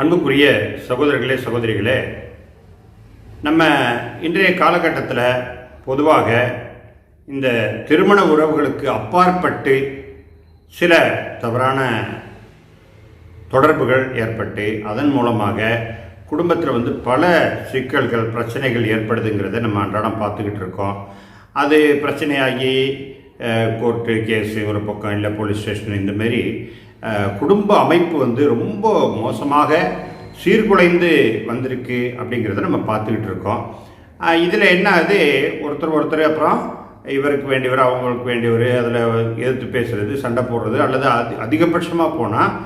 அன்புக்குரிய சகோதரர்களே சகோதரிகளே நம்ம இன்றைய காலகட்டத்தில் பொதுவாக இந்த திருமண உறவுகளுக்கு அப்பாற்பட்டு சில தவறான தொடர்புகள் ஏற்பட்டு அதன் மூலமாக குடும்பத்தில் வந்து பல சிக்கல்கள் பிரச்சனைகள் ஏற்படுதுங்கிறத நம்ம அன்றாடம் பார்த்துக்கிட்டு இருக்கோம். அது பிரச்சனையாகி கோர்ட்டு கேஸு ஒரு பக்கம் இல்லை போலீஸ் ஸ்டேஷன் இந்தமாரி குடும்ப அமைப்பு வந்து ரொம்ப மோசமாக சீர்குலைந்து வந்திருக்கு அப்படிங்கிறத நம்ம பார்த்துக்கிட்டு இருக்கோம். இதில் என்ன அது ஒருத்தர் ஒருத்தர் அப்புறம் இவருக்கு வேண்டியவர் அவங்களுக்கு வேண்டியவர் அதில் எதிர்த்து பேசுகிறது சண்டை போடுறது அல்லது அதி அதிகபட்சமாக போனால்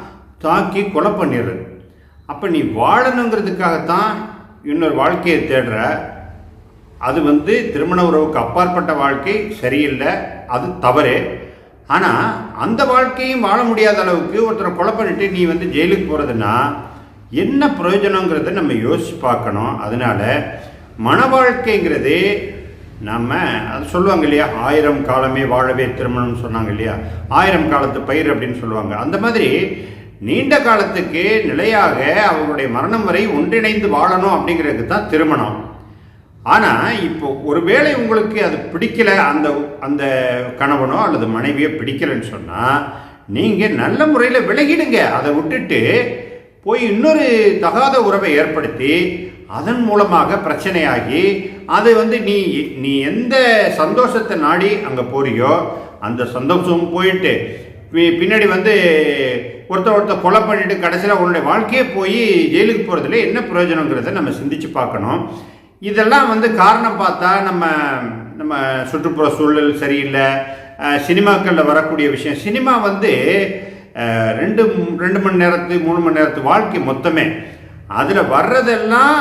தாக்கி கொலை பண்ணிடுறது அப்போ நீ வாழணுங்கிறதுக்காகத்தான் இன்னொரு வாழ்க்கையை தேடுற. அது வந்து திருமண உறவுக்கு அப்பாற்பட்ட வாழ்க்கை சரியில்லை. அது தவறு. ஆனால் அந்த வாழ்க்கையும் வாழ முடியாத அளவுக்கு ஒருத்தரை கொலை பண்ணிட்டு நீ வந்து ஜெயிலுக்கு போகிறதுன்னா என்ன பிரயோஜனங்கிறத நம்ம யோசிச்சு பார்க்கணும். அதனால மன வாழ்க்கைங்கிறது நம்ம அது சொல்லுவாங்க இல்லையா ஆயிரம் காலமே வாழவே திருமணம் சொன்னாங்க இல்லையா ஆயிரம் காலத்து பயிர் அப்படின்னு சொல்லுவாங்க. அந்த மாதிரி நீண்ட காலத்துக்கு நிலையாக அவங்களுடைய மரணம் வரை ஒன்றிணைந்து வாழணும் அப்படிங்கிறதுக்கு தான் திருமணம். ஆனால் இப்போ ஒருவேளை உங்களுக்கு அது பிடிக்கல அந்த அந்த கணவனோ அல்லது மனைவியோ பிடிக்கலைன்னு சொன்னால் நீங்கள் நல்ல முறையில் விலகிடுங்க. அதை விட்டுட்டு போய் இன்னொரு தகாத உறவை ஏற்படுத்தி அதன் மூலமாக பிரச்சனையாகி அது வந்து நீ நீ எந்த சந்தோஷத்தை நாடி அங்கே போறியோ அந்த சந்தோஷமும் போயிட்டு பி- பின்னாடி வந்து ஒருத்தர் ஒருத்தர் கொலை பண்ணிட்டு கடைசியில் உன்னுடைய வாழ்க்கையே போய் ஜெயிலுக்கு போகிறதுல என்ன பிரயோஜனங்கிறத நம்ம சிந்திச்சு பார்க்கணும். இதெல்லாம் வந்து காரணம் பார்த்தா நம்ம நம்ம சுற்றுப்புற சூழல் சரியில்லை. சினிமாக்களில் வரக்கூடிய விஷயம். சினிமா வந்து ரெண்டு ரெண்டு மணி நேரத்து மூணு மணி நேரத்து வாழ்க்கை மொத்தமே. அதில் வர்றதெல்லாம்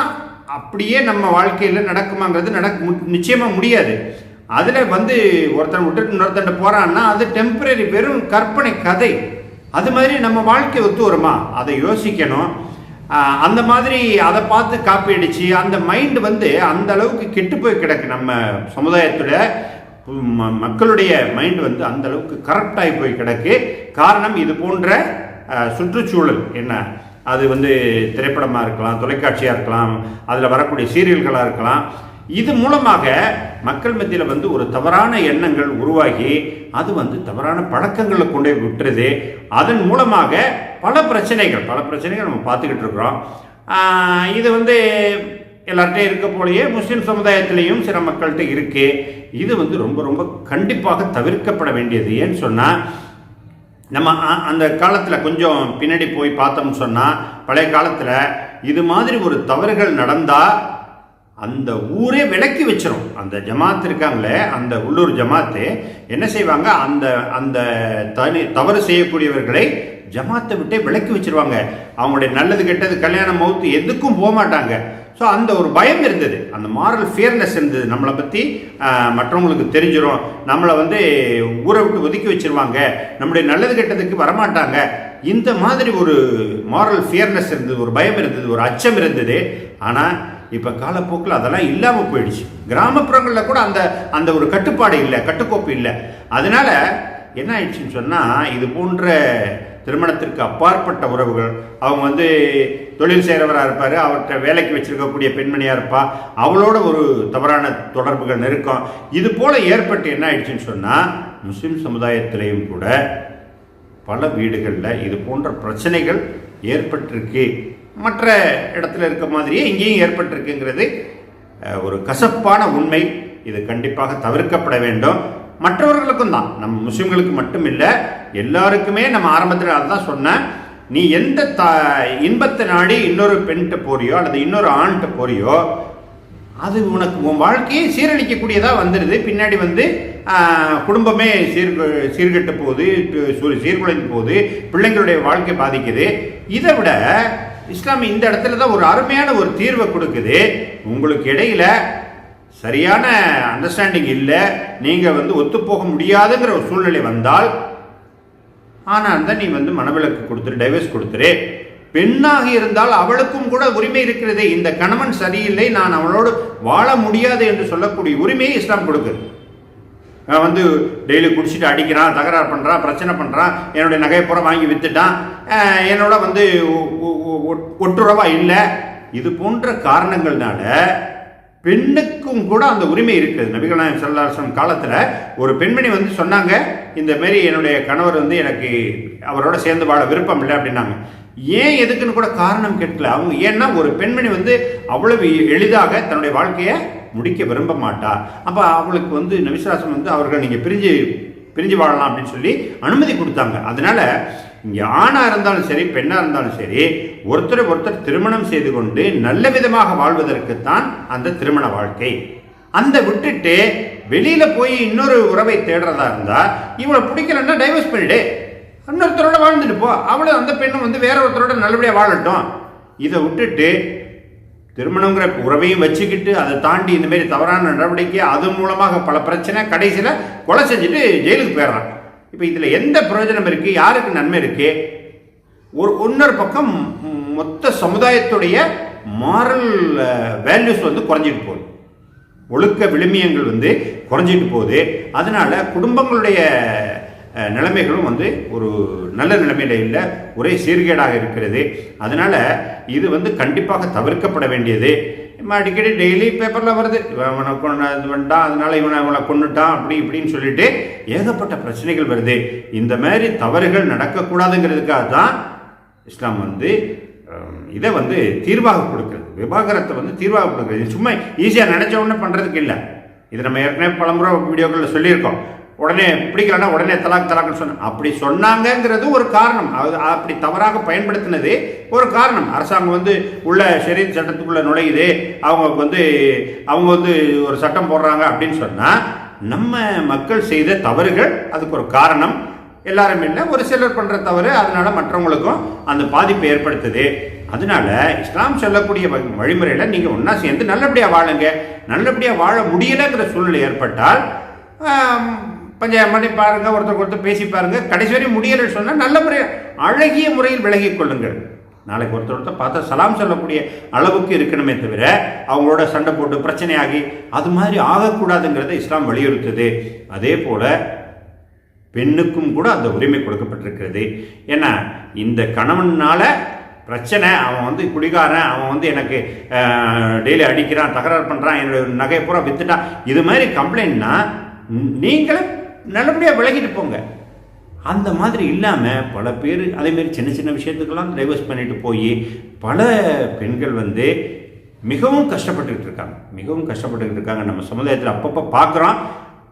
அப்படியே நம்ம வாழ்க்கையில் நடக்குமாங்கிறது நடக்க மு- முடியாது. அதில் வந்து ஒருத்தன் விட்டுட்டு இன்னொருத்தன் போகிறான்னா அது டெம்பரரி வெறும் கற்பனை கதை. அது மாதிரி நம்ம வாழ்க்கை ஒத்து வருமா? அதை யோசிக்கணும். அந்த மாதிரி அதை பார்த்து காப்பி அடிச்சு அந்த மைண்ட் வந்து அந்த அளவுக்கு கெட்டு போய் கிடக்கு நம்ம சமுதாயத்தில். ம- மக்களுடைய மைண்ட் வந்து அந்த அளவுக்கு கரெக்டாகி போய் கிடக்கு. காரணம் இது போன்ற சுற்றுச்சூழல். என்ன? அது வந்து திரைப்படமாக இருக்கலாம் தொலைக்காட்சியாக இருக்கலாம் அதில் வரக்கூடிய சீரியல்களாக இருக்கலாம். இது மூலமாக மக்கள் மத்தியில் வந்து ஒரு தவறான எண்ணங்கள் உருவாகி அது வந்து தவறான பழக்கங்களை கொண்டு போய் விட்டுருது. அதன் மூலமாக பல பிரச்சனைகள் பல பிரச்சனைகள் நம்ம பார்த்துக்கிட்டு இருக்கிறோம். இது வந்து எல்லார்ட்டையும் இருக்க போலயே முஸ்லீம் சமுதாயத்திலையும் சில மக்கள்கிட்ட இருக்கு. இது வந்து ரொம்ப ரொம்ப கண்டிப்பாக தவிர்க்கப்பட வேண்டியது. ஏன்னு சொன்னால் நம்ம அ- அந்த காலத்தில் கொஞ்சம் பின்னாடி போய் பார்த்தோம்னு சொன்னால் பழைய காலத்தில் இது மாதிரி ஒரு தவறுகள் நடந்தால் அந்த ஊரே விலக்கி வச்சிரும். அந்த ஜமாத் இருக்காங்களே அந்த உள்ளூர் ஜமாத்து என்ன செய்வாங்க? அந்த அந்த தனி தவறு செய்யக்கூடியவர்களை ஜமாத்தை விட்டே விலக்கி வச்சிருவாங்க. அவங்களுடைய நல்லது கெட்டது கல்யாணம் மௌத்து எதுக்கும் போக மாட்டாங்க ஸோ அந்த ஒரு பயம் இருந்தது. அந்த மாரல் ஃபியர்னஸ் இருந்தது. நம்மளை பற்றி மற்றவங்களுக்கு தெரிஞ்சிடும் நம்மளை வந்து ஊரை விட்டு ஒதுக்கி வச்சிருவாங்க. நம்முடைய நல்லது கெட்டதுக்கு வரமாட்டாங்க. இந்த மாதிரி ஒரு மாரல் ஃபியர்னஸ் இருந்தது ஒரு பயம் இருந்தது ஒரு அச்சம் இருந்தது. ஆனால் இப்போ காலப்போக்கில் அதெல்லாம் இல்லாமல் போயிடுச்சு. கிராமப்புறங்களில் கூட அந்த அந்த ஒரு கட்டுப்பாடு இல்லை கட்டுக்கோப்பு இல்லை. அதனால என்ன ஆயிடுச்சுன்னு சொன்னால் இது போன்ற திருமணத்திற்கு அப்பாற்பட்ட உறவுகள் அவங்க வந்து தொழில் செய்கிறவராக இருப்பார் அவர்கிட்ட வேலைக்கு வச்சுருக்கக்கூடிய பெண்மணியாக இருப்பா அவளோட ஒரு தவறான தொடர்புகள் நெருக்கம். இது போல் ஏற்பட்டு என்ன ஆயிடுச்சுன்னு சொன்னால் முஸ்லீம் சமுதாயத்திலையும் கூட பல வீடுகளில் இது போன்ற பிரச்சனைகள் ஏற்பட்டிருக்கு. மற்ற இடத்துல இருக்க மாதிரியே இங்கேயும் ஏற்பட்டிருக்குங்கிறது ஒரு கசப்பான உண்மை. இது கண்டிப்பாக தவிர்க்கப்பட வேண்டும். மற்றவர்களுக்கும் தான். நம்ம முஸ்லிம்களுக்கு மட்டும் இல்லை எல்லாருக்குமே நம்ம ஆரம்பத்தில் அதுதான் சொன்னேன். நீ எந்த த இன்பத்தை நாடி இன்னொரு பெண்கிட்ட போறியோ அல்லது இன்னொரு ஆண்கிட்ட போறியோ அது உனக்கு உன் வாழ்க்கையை சீரழிக்கக்கூடியதாக வந்துடுது பின்னாடி வந்து குடும்பமே சீர் சீர்கெட்டு போகுது சீர்குலைந்து போகுது பிள்ளைங்களுடைய வாழ்க்கை பாதிக்குது. இதை விட இஸ்லாம் இந்த இடத்துல தான் ஒரு அருமையான ஒரு தீர்வை கொடுக்குது. உங்களுக்கு இடையில சரியான அண்டர்ஸ்டாண்டிங் இல்லை. நீங்கள் வந்து ஒத்துப்போக முடியாதுங்கிற ஒரு சூழ்நிலை வந்தால் ஆனால் தான் நீ வந்து மனவிலக்கு கொடுத்துரு டைவர்ஸ் கொடுத்துரு. பெண்ணாக இருந்தால் அவளுக்கும் கூட உரிமை இருக்கிறதே. இந்த கணவன் சரியில்லை நான் அவளோடு வாழ முடியாது என்று சொல்லக்கூடிய உரிமையை இஸ்லாம் கொடுக்குது. வந்து டெய்லி குடிச்சிட்டு அடிக்கிறான் தகராறு பண்ணுறான் பிரச்சனை பண்ணுறான் என்னுடைய நகையை வாங்கி விற்றுட்டான் என்னோட வந்து ஒட்டுறவாக இல்லை. இது போன்ற காரணங்கள்னால பெண்ணுக்கும் கூட அந்த உரிமை இருக்குது. நபிகள் நாயகம் சல்லாசம் காலத்தில் ஒரு பெண்மணி வந்து சொன்னாங்க இந்த மாரி என்னுடைய கணவர் வந்து எனக்கு அவரோட சேர்ந்து வாழ விருப்பம் இல்லை அப்படின்னாங்க. ஏன் எதுக்குன்னு கூட காரணம் கேட்கல. அவங்க ஏன்னா ஒரு பெண்மணி வந்து அவ்வளவு எளிதாக தன்னுடைய வாழ்க்கையை முடிக்க விரும்ப மாட்டா. அப்போ அவளுக்கு வந்து நபிசாசம் வந்து அவர்கள் நீங்கள் பிரிஞ்சு பிரிஞ்சு வாழலாம் அப்படின்னு சொல்லி அனுமதி கொடுத்தாங்க. அதனால இங்கே ஆணாக இருந்தாலும் சரி பெண்ணாக இருந்தாலும் சரி ஒருத்தரை ஒருத்தர் திருமணம் செய்து கொண்டு நல்ல விதமாக வாழ்வதற்குத்தான் அந்த திருமண வாழ்க்கை. அந்த விட்டுட்டு வெளியில் போய் இன்னொரு உறவை தேடுறதா இருந்தால் இவளை பிடிக்கலன்னா டைவர்ஸ் பண்ணிடு இன்னொருத்தரோட வாழ்ந்துட்டு போ. அவளும் அந்த பெண்ணும் வந்து வேற ஒருத்தரோட நல்லபடியாக வாழட்டும். இதை விட்டுட்டு திருமணங்கிற உறவையும் வச்சுக்கிட்டு அதை தாண்டி இந்த மாதிரி தவறான நடவடிக்கை அது மூலமாக பல பிரச்சனை கடைசியில் கொலை செஞ்சுட்டு ஜெயிலுக்கு போயிடுறான் இப்போ இதில் எந்த பிரயோஜனம் இருக்குது யாருக்கு நன்மை இருக்குது ஒரு இன்னொரு பக்கம் மொத்த சமுதாயத்துடைய மாரல் வேல்யூஸ் வந்து குறைஞ்சிட்டு போகுது. ஒழுக்க விழுமியங்கள் வந்து குறைஞ்சிட்டு போகுது. அதனால குடும்பங்களுடைய நிலைமைகளும் வந்து ஒரு நல்ல நிலைமையில இல்லை ஒரே சீர்கேடாக இருக்கிறது. அதனால் இது வந்து கண்டிப்பாக தவிர்க்கப்பட வேண்டியது. நம்ம அடிக்கடி டெய்லி பேப்பரில் வருது. இவனை அவனை கொண்டு இது பண்ணிட்டான் அதனால் இவனை இவனை கொண்டுட்டான் அப்படி இப்படின்னு சொல்லிட்டு ஏகப்பட்ட பிரச்சனைகள் வருது. இந்த மாதிரி தவறுகள் நடக்கக்கூடாதுங்கிறதுக்காக தான் இஸ்லாம் வந்து இதை வந்து தீர்வாக கொடுக்குறது. விவாகரத்தை வந்து தீர்வாக கொடுக்குறது. சும்மா ஈஸியாக நினச்ச உடனே பண்ணுறதுக்கு இல்லை. இது நம்ம ஏற்கனவே பலமுறை வீடியோக்களில் சொல்லியிருக்கோம். உடனே பிடிக்கலன்னா உடனே தலாக் தலாக்னு சொன்ன அப்படி சொன்னாங்கங்கிறது ஒரு காரணம். அது அப்படி தவறாக பயன்படுத்தினது ஒரு காரணம். அரசாங்கம் வந்து உள்ள ஷெரீத் சட்டத்துக்குள்ளே நுழையுது. அவங்க வந்து அவங்க வந்து ஒரு சட்டம் போடுறாங்க அப்படின்னு சொன்னால் நம்ம மக்கள் செய்த தவறுகள் அதுக்கு ஒரு காரணம். எல்லாரும் இல்லை ஒரு சிலர் பண்ணுற தவறு அதனால மற்றவங்களுக்கும் அந்த பாதிப்பை ஏற்படுத்துது. அதனால இஸ்லாம் சொல்லக்கூடிய வழி- நீங்கள் ஒன்றா சேர்ந்து நல்லபடியாக வாழுங்க. நல்லபடியாக வாழ முடியலைங்கிற சூழ்நிலை ஏற்பட்டால் பஞ்சாயம் பண்ணி பாருங்க ஒருத்தருக்கு ஒருத்தர் பேசி பாருங்க. கடைசி வரையும் முடியலைன்னு சொன்னால் நல்ல முறையில் அழகிய முறையில் விலகிக் கொள்ளுங்கள். நாளைக்கு ஒருத்தர் ஒருத்தர் பார்த்தா சலாம் சொல்லக்கூடிய அளவுக்கு இருக்கணுமே தவிர அவங்களோட சண்டை போட்டு பிரச்சனையாகி அது மாதிரி ஆகக்கூடாதுங்கிறத இஸ்லாம் வலியுறுத்துது. அதே போல பெண்ணுக்கும் கூட அந்த உரிமை கொடுக்கப்பட்டிருக்கிறது. ஏன்னா இந்த கணவனால் பிரச்சனை அவன் வந்து குடிகாரன் அவன் வந்து எனக்கு டெய்லி அடிக்கிறான் தகராறு பண்ணுறான் என்னோட நகையை பூரா வித்துட்டான். இது மாதிரி கம்ப்ளைண்ட்னா நீங்களே நல்லபடியாக விலகிட்டு போங்க. அந்த மாதிரி இல்லாமல் பல பேர் அதேமாரி சின்ன சின்ன விஷயத்துக்கெல்லாம் டைவர்ஸ் பண்ணிட்டு போய் பல பெண்கள் வந்து மிகவும் கஷ்டப்பட்டுக்கிட்டு இருக்காங்க. மிகவும் கஷ்டப்பட்டுக்கிட்டு இருக்காங்க. நம்ம சமுதாயத்தில் அப்பப்போ பார்க்குறோம்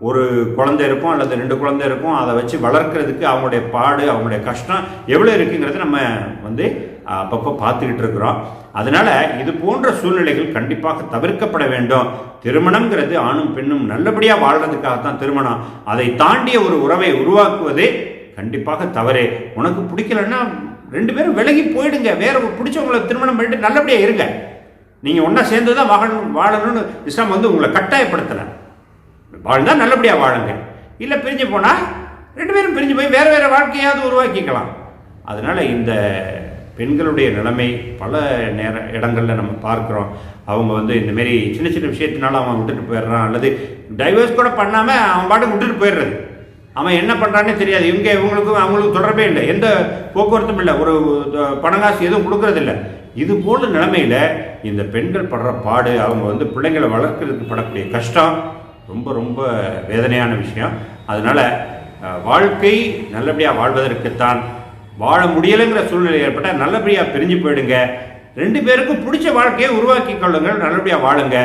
ஒரு குழந்தை இருக்கும் அல்லது ரெண்டு குழந்தை இருக்கும் அதை வச்சு வளர்க்குறதுக்கு அவங்களுடைய பாடு அவங்களுடைய கஷ்டம் எவ்வளோ இருக்குங்கிறத நம்ம வந்து அப்பப்போ பார்த்துக்கிட்டு இருக்கிறோம். அதனால் இது போன்ற சூழ்நிலைகள் கண்டிப்பாக தவிர்க்கப்பட வேண்டும். திருமணம்ங்கிறது ஆணும் பெண்ணும் நல்லபடியாக வாழ்றதுக்காகத்தான் திருமணம். அதை தாண்டிய ஒரு உறவை உருவாக்குவது கண்டிப்பாக தவறு. உனக்கு பிடிக்கலன்னா ரெண்டு பேரும் விலகி போயிடுங்க. வேற பிடிச்சவங்களை திருமணம் பண்ணிட்டு நல்லபடியாக இருங்க. நீங்கள் ஒன்றா சேர்ந்து தான் வாழணும் வாழணும்னு இஸ்லாம் வந்து உங்களை கட்டாயப்படுத்தலை. வாழ்ந்தா நல்லபடியாக வாழுங்க. இல்லை பிரிஞ்சு போனால் ரெண்டு பேரும் பிரிஞ்சு போய் வேறு வேறு வாழ்க்கையாவது உருவாக்கிக்கலாம். அதனால் இந்த பெண்களுடைய நிலைமை பல நேர இடங்களில் நம்ம பார்க்குறோம். அவங்க வந்து இந்தமாரி சின்ன சின்ன விஷயத்தினால அவன் விட்டுட்டு போயிடுறான். அல்லது டைவர்ஸ் கூட பண்ணாமல் அவன் பாட்டுக்கு விட்டுட்டு போயிடுறது. அவன் என்ன பண்ணுறான்னே தெரியாது. இவங்க இவங்களுக்கும் அவங்களுக்கும் தொடர்பே இல்லை. எந்த போக்குவரத்தும் இல்லை. ஒரு அஹ், பணங்காசு எதுவும் கொடுக்கறதில்ல. இது போல நிலைமையில் இந்த பெண்கள் படுற பாடு அவங்க வந்து பிள்ளைங்களை வளர்க்கறதுக்கு படக்கூடிய கஷ்டம் ரொம்ப ரொம்ப வேதனையான விஷயம். அதனால் வாழ்க்கை நல்லபடியாக வாழ்வதற்குத்தான் வாழ முடியலைங்கிற சூழ்நிலை ஏற்பட்டால் நல்லபடியாக பிரிஞ்சு போயிடுங்க. ரெண்டு பேருக்கும் பிடிச்ச வாழ்க்கையை உருவாக்கி கொள்ளுங்கள் நல்லபடியாக வாழுங்க.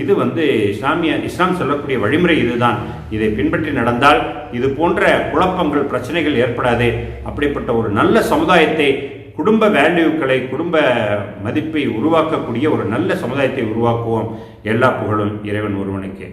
இது வந்து இஸ்லாமிய இஸ்லாம் சொல்லக்கூடிய வழிமுறை இதுதான். இதை பின்பற்றி நடந்தால் இது போன்ற குழப்பங்கள் பிரச்சனைகள் ஏற்படாது. அப்படிப்பட்ட ஒரு நல்ல சமுதாயத்தை குடும்ப வேல்யூக்களை குடும்ப மதிப்பை உருவாக்கக்கூடிய ஒரு நல்ல சமுதாயத்தை உருவாக்குவோம். எல்லா புகழும் இறைவன் ஒருவனுக்கே.